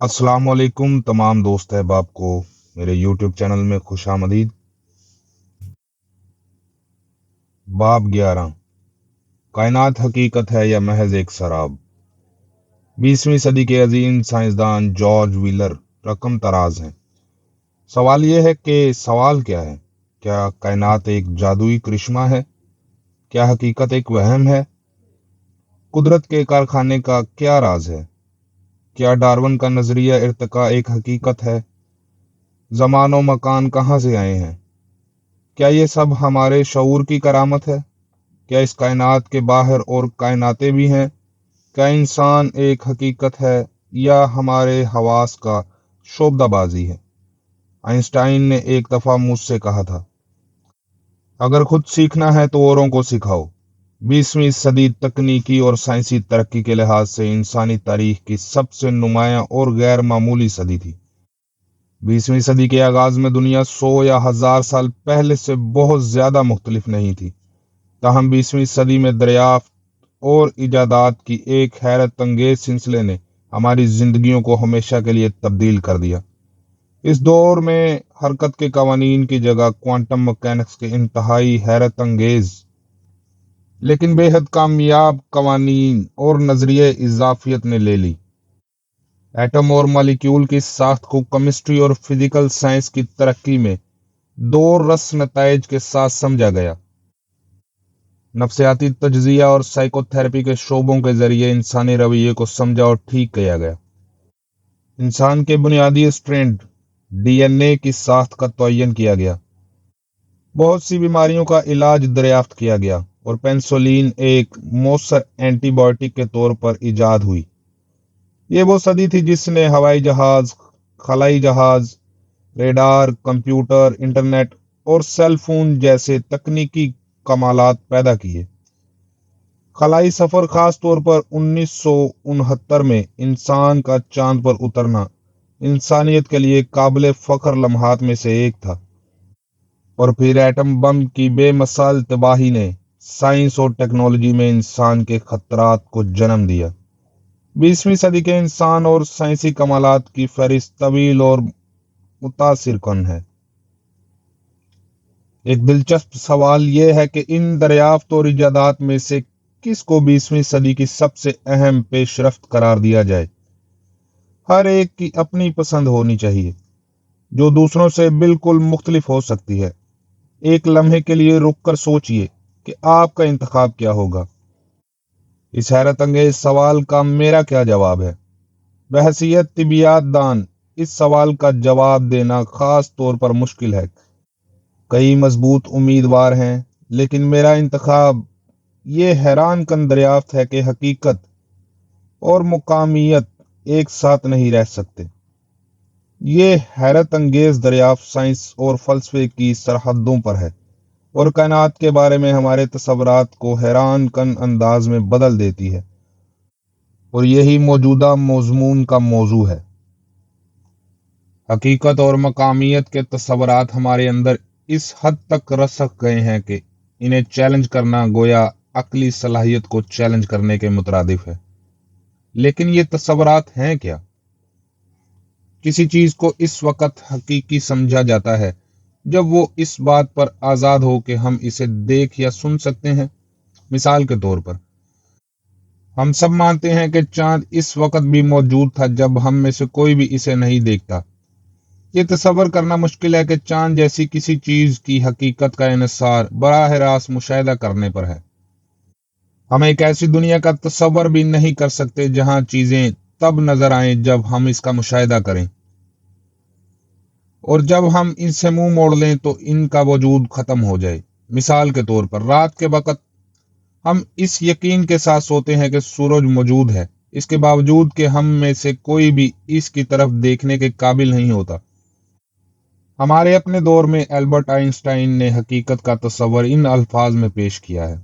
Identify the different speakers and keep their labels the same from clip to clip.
Speaker 1: السلام علیکم، تمام دوست احباب کو میرے یوٹیوب چینل میں خوش آمدید۔ باب گیارہ۔ کائنات حقیقت ہے یا محض ایک سراب؟ بیسویں صدی کے عظیم سائنسدان جارج ویلر رقم تراز ہیں۔ سوال یہ ہے کہ سوال کیا ہے؟ کیا کائنات ایک جادوئی کرشمہ ہے؟ کیا حقیقت ایک وہم ہے؟ قدرت کے کارخانے کا کیا راز ہے؟ کیا ڈارون کا نظریہ ارتقاء ایک حقیقت ہے؟ زمان و مکان کہاں سے آئے ہیں؟ کیا یہ سب ہمارے شعور کی کرامت ہے؟ کیا اس کائنات کے باہر اور کائناتیں بھی ہیں؟ کیا انسان ایک حقیقت ہے یا ہمارے حواس کا شعبدہ بازی ہے؟ آئنسٹائن نے ایک دفعہ مجھ سے کہا تھا، اگر خود سیکھنا ہے تو اوروں کو سکھاؤ۔ بیسویں صدی تکنیکی اور سائنسی ترقی کے لحاظ سے انسانی تاریخ کی سب سے نمایاں اور غیر معمولی صدی تھی۔ بیسویں صدی کے آغاز میں دنیا سو یا ہزار سال پہلے سے بہت زیادہ مختلف نہیں تھی۔ تاہم، بیسویں صدی میں دریافت اور ایجادات کی ایک حیرت انگیز سلسلے نے ہماری زندگیوں کو ہمیشہ کے لیے تبدیل کر دیا۔ اس دور میں حرکت کے قوانین کی جگہ کوانٹم مکینکس کے انتہائی حیرت انگیز لیکن بے حد کامیاب قوانین اور نظریہ اضافیت نے لے لی۔ ایٹم اور مالیکیول کی ساخت کو کیمسٹری اور فزیکل سائنس کی ترقی میں دو رس نتائج کے ساتھ سمجھا گیا۔ نفسیاتی تجزیہ اور سائیکو تھراپی کے شعبوں کے ذریعے انسانی رویے کو سمجھا اور ٹھیک کیا گیا۔ انسان کے بنیادی اسٹرینڈ ڈی این اے کی ساخت کا تعین کیا گیا۔ بہت سی بیماریوں کا علاج دریافت کیا گیا۔ اور پینسولین ایک مؤثر اینٹی بایوٹک کے طور پر ایجاد ہوئی۔ یہ وہ صدی تھی جس نے ہوائی جہاز، خلائی جہاز، ریڈار، کمپیوٹر، انٹرنیٹ اور سیل فون جیسے تکنیکی کمالات پیدا کیے۔ خلائی سفر خاص طور پر انیس سو انہتر میں انسان کا چاند پر اترنا انسانیت کے لیے قابل فخر لمحات میں سے ایک تھا۔ اور پھر ایٹم بم کی بے مثال تباہی نے سائنس اور ٹیکنالوجی میں انسان کے خطرات کو جنم دیا۔ بیسویں صدی کے انسان اور سائنسی کمالات کی فہرست طویل اور متاثر کن ہے۔ ایک دلچسپ سوال یہ ہے کہ ان دریافت اور ایجادات میں سے کس کو بیسویں صدی کی سب سے اہم پیش رفت قرار دیا جائے؟ ہر ایک کی اپنی پسند ہونی چاہیے، جو دوسروں سے بالکل مختلف ہو سکتی ہے۔ ایک لمحے کے لیے رک کر سوچئے۔ کہ آپ کا انتخاب کیا ہوگا؟ اس حیرت انگیز سوال کا میرا کیا جواب ہے؟ بحثیت طبیعت دان، اس سوال کا جواب دینا خاص طور پر مشکل ہے۔ کئی مضبوط امیدوار ہیں، لیکن میرا انتخاب یہ حیران کن دریافت ہے کہ حقیقت اور مقامیت ایک ساتھ نہیں رہ سکتے۔ یہ حیرت انگیز دریافت سائنس اور فلسفے کی سرحدوں پر ہے۔ اور کائنات کے بارے میں ہمارے تصورات کو حیران کن انداز میں بدل دیتی ہے۔ اور یہی موجودہ مضمون کا موضوع ہے۔ حقیقت اور مقامیت کے تصورات ہمارے اندر اس حد تک رسک گئے ہیں کہ انہیں چیلنج کرنا گویا عقلی صلاحیت کو چیلنج کرنے کے مترادف ہے۔ لیکن یہ تصورات ہیں کیا؟ کسی چیز کو اس وقت حقیقی سمجھا جاتا ہے جب وہ اس بات پر آزاد ہو کہ ہم اسے دیکھ یا سن سکتے ہیں، مثال کے طور پر، ہم سب مانتے ہیں کہ چاند اس وقت بھی موجود تھا جب ہم میں سے کوئی بھی اسے نہیں دیکھتا۔ یہ تصور کرنا مشکل ہے کہ چاند جیسی کسی چیز کی حقیقت کا انحصار براہ راست مشاہدہ کرنے پر ہے۔ ہم ایک ایسی دنیا کا تصور بھی نہیں کر سکتے جہاں چیزیں تب نظر آئیں جب ہم اس کا مشاہدہ کریں۔ اور جب ہم ان سے منہ موڑ لیں تو ان کا وجود ختم ہو جائے۔ مثال کے طور پر، رات کے وقت ہم اس یقین کے ساتھ سوتے ہیں کہ سورج موجود ہے۔ اس کے باوجود کہ ہم میں سے کوئی بھی اس کی طرف دیکھنے کے قابل نہیں ہوتا۔ ہمارے اپنے دور میں البرٹ آئنسٹائن نے حقیقت کا تصور ان الفاظ میں پیش کیا ہے۔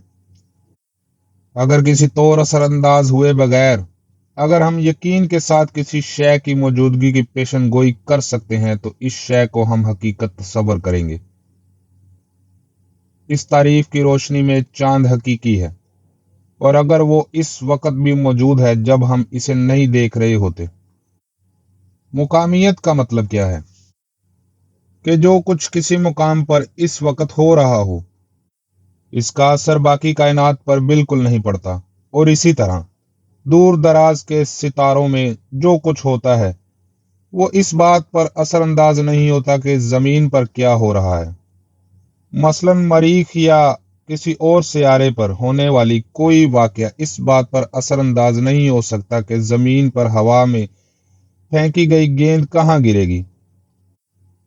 Speaker 1: اگر کسی طور اثر انداز ہوئے بغیر اگر ہم یقین کے ساتھ کسی شے کی موجودگی کی پیشن گوئی کر سکتے ہیں، تو اس شے کو ہم حقیقت تصور کریں گے۔ اس تعریف کی روشنی میں چاند حقیقی ہے، اور اگر وہ اس وقت بھی موجود ہے جب ہم اسے نہیں دیکھ رہے ہوتے۔ مقامیت کا مطلب کیا ہے؟ کہ جو کچھ کسی مقام پر اس وقت ہو رہا ہو، اس کا اثر باقی کائنات پر بالکل نہیں پڑتا، اور اسی طرح۔ دور دراز کے ستاروں میں جو کچھ ہوتا ہے۔ وہ اس بات پر اثر انداز نہیں ہوتا کہ زمین پر کیا ہو رہا ہے۔ مثلا مریخ یا کسی اور سیارے پر ہونے والی کوئی واقعہ اس بات پر اثر انداز نہیں ہو سکتا کہ زمین پر ہوا میں پھینکی گئی گیند کہاں گرے گی۔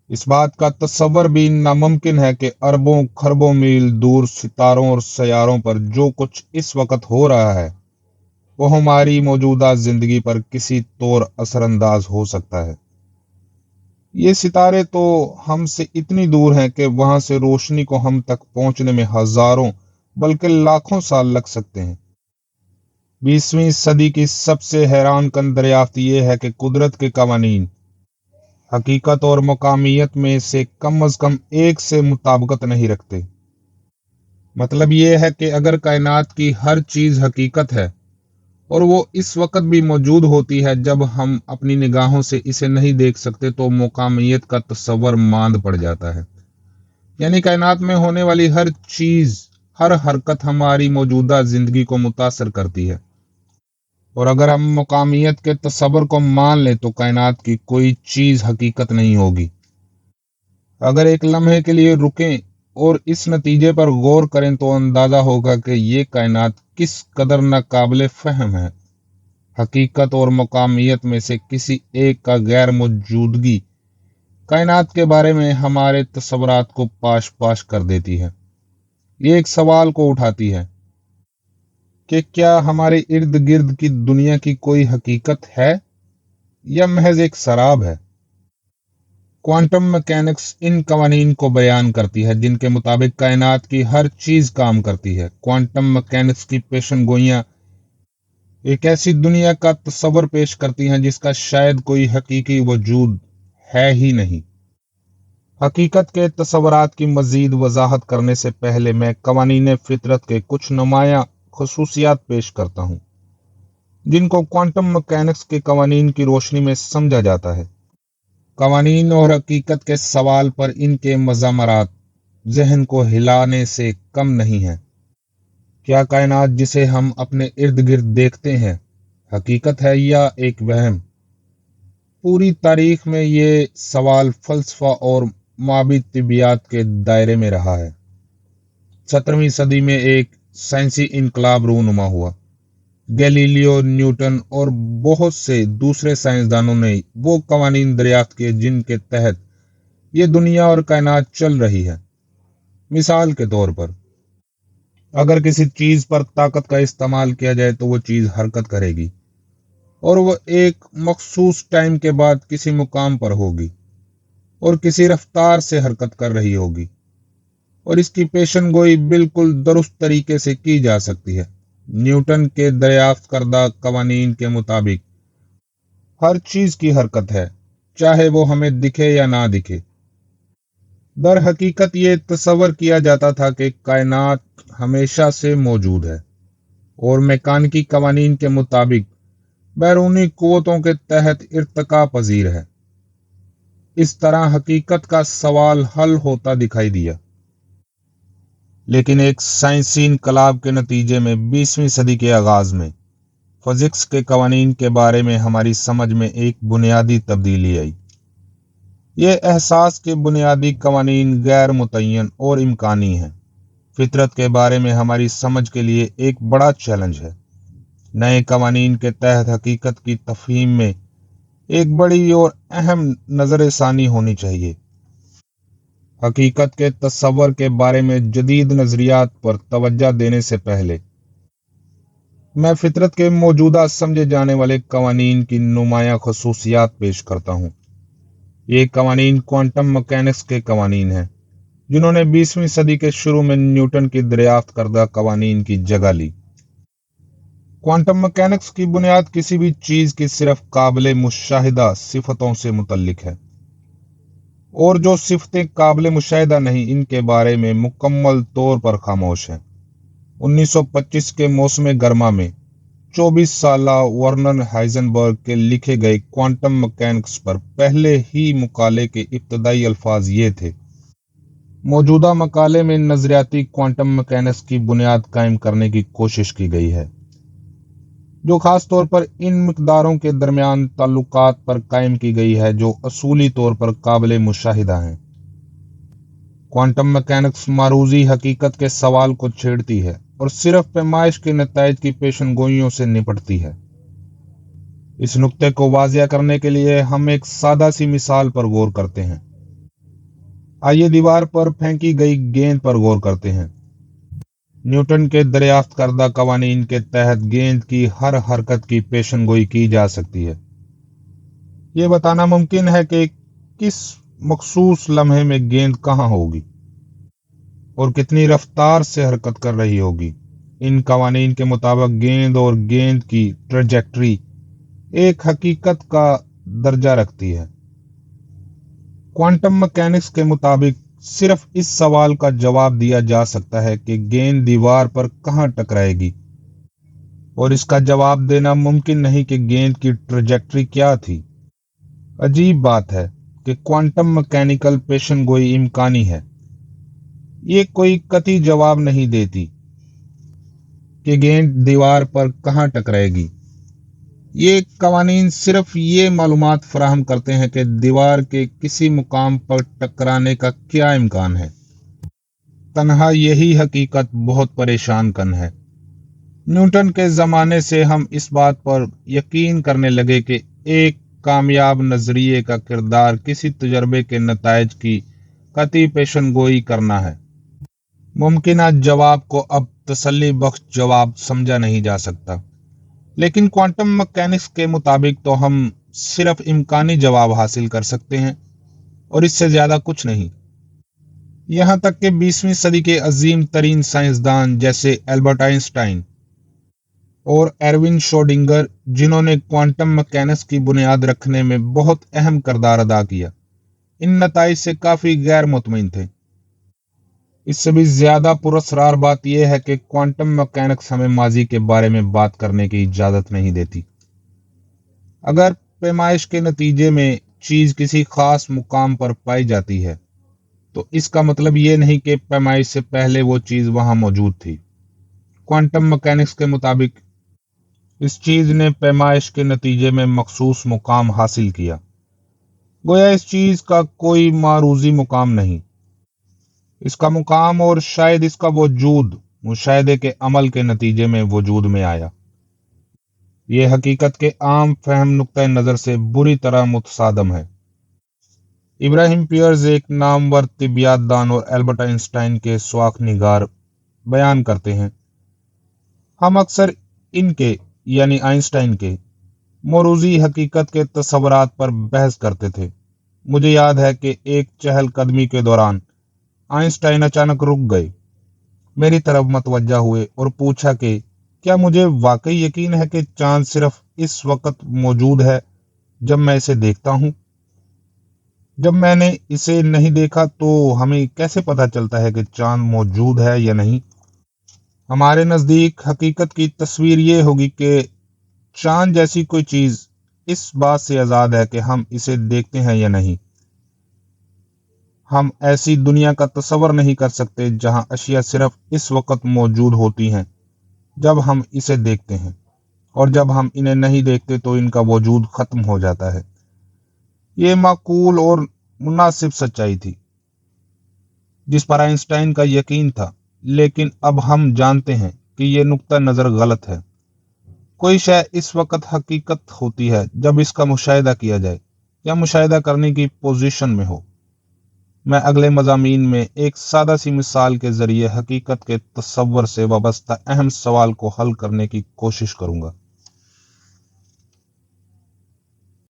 Speaker 1: اس بات کا تصور بھی ناممکن ہے کہ اربوں خربوں میل دور ستاروں اور سیاروں پر جو کچھ اس وقت ہو رہا ہے۔ وہ ہماری موجودہ زندگی پر کسی طور اثر انداز ہو سکتا ہے۔ یہ ستارے تو ہم سے اتنی دور ہیں کہ وہاں سے روشنی کو ہم تک پہنچنے میں ہزاروں بلکہ لاکھوں سال لگ سکتے ہیں۔ بیسویں صدی کی سب سے حیران کن دریافت یہ ہے کہ قدرت کے قوانین حقیقت اور مقامیت میں سے کم از کم ایک سے مطابقت نہیں رکھتے۔ مطلب یہ ہے کہ اگر کائنات کی ہر چیز حقیقت ہے اور وہ اس وقت بھی موجود ہوتی ہے جب ہم اپنی نگاہوں سے اسے نہیں دیکھ سکتے تو مقامیت کا تصور ماند پڑ جاتا ہے۔ یعنی کائنات میں ہونے والی ہر چیز، ہر حرکت ہماری موجودہ زندگی کو متاثر کرتی ہے۔ اور اگر ہم مقامیت کے تصور کو مان لیں تو کائنات کی کوئی چیز حقیقت نہیں ہوگی۔ اگر ایک لمحے کے لیے رکیں اور اس نتیجے پر غور کریں تو اندازہ ہوگا کہ یہ کائنات کس قدر ناقابل فہم ہے؟ حقیقت اور مقامیت میں سے کسی ایک کا غیر موجودگی کائنات کے بارے میں ہمارے تصورات کو پاش پاش کر دیتی ہے۔ یہ ایک سوال کو اٹھاتی ہے کہ کیا ہمارے ارد گرد کی دنیا کی کوئی حقیقت ہے یا محض ایک سراب ہے؟ کوانٹم مکینکس ان قوانین کو بیان کرتی ہے، جن کے مطابق کائنات کی ہر چیز کام کرتی ہے۔ کوانٹم مکینکس کی پیشن گوئیاں ایک ایسی دنیا کا تصور پیش کرتی ہیں جس کا شاید کوئی حقیقی وجود ہے ہی نہیں۔ حقیقت کے تصورات کی مزید وضاحت کرنے سے پہلے میں قوانین فطرت کے کچھ نمایاں خصوصیات پیش کرتا ہوں، جن کو کوانٹم مکینکس کے قوانین کی روشنی میں سمجھا جاتا ہے۔ قوانین اور حقیقت کے سوال پر ان کے مضامرات ذہن کو ہلانے سے کم نہیں ہیں۔ کیا کائنات جسے ہم اپنے ارد گرد دیکھتے ہیں حقیقت ہے یا ایک وہم؟ پوری تاریخ میں یہ سوال فلسفہ اور مابی طبیات کے دائرے میں رہا ہے۔ سترہویں صدی میں ایک سائنسی انقلاب رونما ہوا۔ گیلیلیو نیوٹن اور بہت سے دوسرے سائنسدانوں نے وہ قوانین دریافت کیے جن کے تحت یہ دنیا اور کائنات چل رہی ہے۔ مثال کے طور پر، اگر کسی چیز پر طاقت کا استعمال کیا جائے تو وہ چیز حرکت کرے گی اور وہ ایک مخصوص ٹائم کے بعد کسی مقام پر ہوگی اور کسی رفتار سے حرکت کر رہی ہوگی اور اس کی پیشن گوئی بالکل درست طریقے سے کی جا سکتی ہے۔ نیوٹن کے دریافت کردہ قوانین کے مطابق۔ ہر چیز کی حرکت ہے، چاہے وہ ہمیں دکھے یا نہ دکھے۔ در حقیقت یہ تصور کیا جاتا تھا کہ کائنات ہمیشہ سے موجود ہے اور میکانکی قوانین کے مطابق بیرونی قوتوں کے تحت ارتقا پذیر ہے۔ اس طرح حقیقت کا سوال حل ہوتا دکھائی دیا۔ لیکن ایک سائنسی انقلاب کے نتیجے میں بیسویں صدی کے آغاز میں فزکس کے قوانین کے بارے میں ہماری سمجھ میں ایک بنیادی تبدیلی آئی۔ یہ احساس کے بنیادی قوانین غیر متعین اور امکانی ہیں۔ فطرت کے بارے میں ہماری سمجھ کے لیے ایک بڑا چیلنج ہے۔ نئے قوانین کے تحت حقیقت کی تفہیم میں ایک بڑی اور اہم نظر ثانی ہونی چاہیے۔ حقیقت کے تصور کے بارے میں جدید نظریات پر توجہ دینے سے پہلے۔ میں فطرت کے موجودہ سمجھے جانے والے قوانین کی نمایاں خصوصیات پیش کرتا ہوں۔ یہ قوانین کوانٹم مکینکس کے قوانین ہیں، جنہوں نے بیسویں صدی کے شروع میں نیوٹن کی دریافت کردہ قوانین کی جگہ لی۔ کوانٹم مکینکس کی بنیاد کسی بھی چیز کی صرف قابل مشاہدہ صفتوں سے متعلق ہے۔ اور جو صفتیں قابل مشاہدہ نہیں، ان کے بارے میں مکمل طور پر خاموش ہیں۔ انیس سو پچیس کے موسم گرما میں چوبیس سالہ ورنن ہائزنبرگ کے لکھے گئے کوانٹم مکینکس پر پہلے ہی مقالے کے ابتدائی الفاظ یہ تھے۔ موجودہ مقالے میں نظریاتی کوانٹم مکینکس کی بنیاد قائم کرنے کی کوشش کی گئی ہے۔ جو خاص طور پر ان مقداروں کے درمیان تعلقات پر قائم کی گئی ہے، جو اصولی طور پر قابل مشاہدہ ہیں۔ کوانٹم میکینکس معروضی حقیقت کے سوال کو چھیڑتی ہے اور صرف پیمائش کے نتائج کی پیشن گوئیوں سے نپٹتی ہے۔ اس نقطے کو واضح کرنے کے لیے ہم ایک سادہ سی مثال پر غور کرتے ہیں۔ آئیے دیوار پر پھینکی گئی گیند پر غور کرتے ہیں۔ نیوٹن کے دریافت کردہ قوانین کے تحت گیند کی ہر حرکت کی پیشن گوئی کی جا سکتی ہے۔ یہ بتانا ممکن ہے کہ کس مخصوص لمحے میں گیند کہاں ہوگی اور کتنی رفتار سے حرکت کر رہی ہوگی۔ ان قوانین کے مطابق گیند اور گیند کی ٹریجیکٹری ایک حقیقت کا درجہ رکھتی ہے۔ کوانٹم مکینکس کے مطابق صرف اس سوال کا جواب دیا جا سکتا ہے کہ گیند دیوار پر کہاں ٹکرائے گی اور اس کا جواب دینا ممکن نہیں کہ گیند کی ٹریجیکٹری کیا تھی۔ عجیب بات ہے کہ کوانٹم مکینیکل پیشن گوئی امکانی ہے۔ یہ کوئی قطعی جواب نہیں دیتی کہ گیند دیوار پر کہاں ٹکرائے گی یہ قوانین صرف یہ معلومات فراہم کرتے ہیں کہ دیوار کے کسی مقام پر ٹکرانے کا کیا امکان ہے۔ تنہا یہی حقیقت بہت پریشان کن ہے۔ نیوٹن کے زمانے سے ہم اس بات پر یقین کرنے لگے کہ ایک کامیاب نظریے کا کردار کسی تجربے کے نتائج کی قطعی پیشن گوئی کرنا ہے۔ ممکنہ جواب کو اب تسلی بخش جواب سمجھا نہیں جا سکتا۔ لیکن کوانٹم مکینکس کے مطابق تو ہم صرف امکانی جواب حاصل کر سکتے ہیں اور اس سے زیادہ کچھ نہیں۔ یہاں تک کہ بیسویں صدی کے عظیم ترین سائنسدان جیسے البرٹ آئنسٹائن اور ایروین شوڈنگر جنہوں نے کوانٹم مکینکس کی بنیاد رکھنے میں بہت اہم کردار ادا کیا، ان نتائج سے کافی غیر مطمئن تھے۔ اس سے بھی زیادہ پراسرار بات یہ ہے کہ کوانٹم مکینکس ہمیں ماضی کے بارے میں بات کرنے کی اجازت نہیں دیتی۔ اگر پیمائش کے نتیجے میں چیز کسی خاص مقام پر پائی جاتی ہے، تو اس کا مطلب یہ نہیں کہ پیمائش سے پہلے وہ چیز وہاں موجود تھی۔ کوانٹم مکینکس کے مطابق، اس چیز نے پیمائش کے نتیجے میں مخصوص مقام حاصل کیا۔ گویا اس چیز کا کوئی معروضی مقام نہیں۔ اس کا مقام اور شاید اس کا وجود، مشاہدے کے عمل کے نتیجے میں وجود میں آیا۔ یہ حقیقت کے عام فہم نقطۂ نظر سے بری طرح متصادم ہے۔ ابراہیم پیئرز ایک نامور طبیات دان اور البرٹ آئنسٹائن کے سواخ نگار بیان کرتے ہیں۔ ہم اکثر ان کے یعنی آئنسٹائن کے موروزی حقیقت کے تصورات پر بحث کرتے تھے۔ مجھے یاد ہے کہ ایک چہل قدمی کے دوران آئنسٹائن اچانک رک گئے میری طرف متوجہ ہوئے اور پوچھا کہ کیا مجھے واقعی یقین ہے کہ چاند صرف اس وقت موجود ہے جب میں اسے دیکھتا ہوں؟ جب میں نے اسے نہیں دیکھا تو ہمیں کیسے پتہ چلتا ہے کہ چاند موجود ہے یا نہیں؟ ہمارے نزدیک حقیقت کی تصویر یہ ہوگی کہ چاند جیسی کوئی چیز اس بات سے آزاد ہے کہ ہم اسے دیکھتے ہیں یا نہیں۔ ہم ایسی دنیا کا تصور نہیں کر سکتے جہاں اشیاء صرف اس وقت موجود ہوتی ہیں جب ہم اسے دیکھتے ہیں۔ اور جب ہم انہیں نہیں دیکھتے تو ان کا وجود ختم ہو جاتا ہے۔ یہ معقول اور مناسب سچائی تھی، جس پر آئنسٹائن کا یقین تھا۔ لیکن اب ہم جانتے ہیں کہ یہ نقطہ نظر غلط ہے۔ کوئی شے اس وقت حقیقت ہوتی ہے جب اس کا مشاہدہ کیا جائے یا مشاہدہ کرنے کی پوزیشن میں ہو۔ میں اگلے مضامین میں ایک سادہ سی مثال کے ذریعے حقیقت کے تصور سے وابستہ اہم سوال کو حل کرنے کی کوشش کروں گا۔